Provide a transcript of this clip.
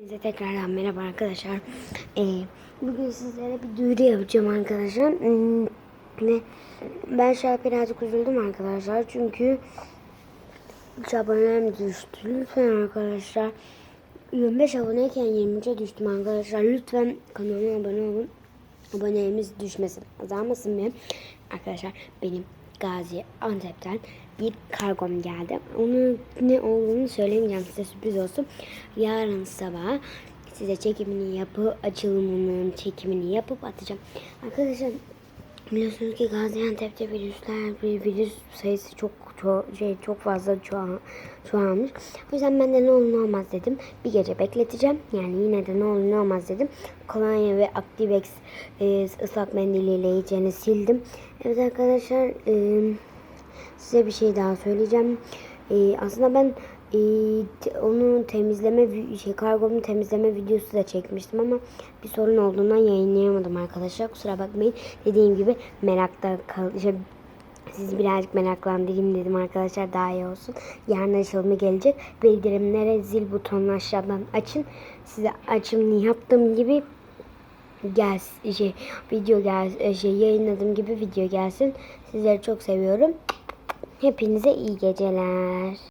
Size tekrardan merhaba arkadaşlar. Ee, bugün sizlere bir duyuru yapacağım arkadaşlar. Hmm, ve ben şu an birazcık üzüldüm arkadaşlar. Çünkü üç abonem düştü. Lütfen arkadaşlar. 25 aboneyken 23'e düştüm arkadaşlar. Lütfen kanalıma abone olun. Abonemiz düşmesin. Azalmasın benim. Arkadaşlar benim Gazi Antep'ten bir kargom geldi. Onun ne olduğunu söylemeyeceğim size sürpriz olsun. Yarın sabah size çekimini yapıp açılımının çekimini yapıp atacağım. Arkadaşlar biliyorsunuz ki Gaziantep'te virüsler bir virüs sayısı çok çok şey çok fazla çoğal, çoğalmış. O yüzden ben de ne olur ne olmaz dedim. Bir gece bekleteceğim. Yani yine de ne olur ne olmaz dedim. Kolonya ve Activex e, ıslak mendiliyle iyicene sildim. Evet arkadaşlar e, size bir şey daha söyleyeceğim. E, aslında ben e, onu temizleme şey kargomu temizleme videosu da çekmiştim ama bir sorun olduğundan yayınlayamadım arkadaşlar. Kusura bakmayın. Dediğim gibi merakta kal şey, sizi birazcık meraklandırayım dedim arkadaşlar daha iyi olsun. Yarın açılımı gelecek. Bildirimlere zil butonunu aşağıdan açın. Size açımını yaptığım gibi gelsin şey video gel şey yayınladığım gibi video gelsin. Sizleri çok seviyorum. Hepinize iyi geceler.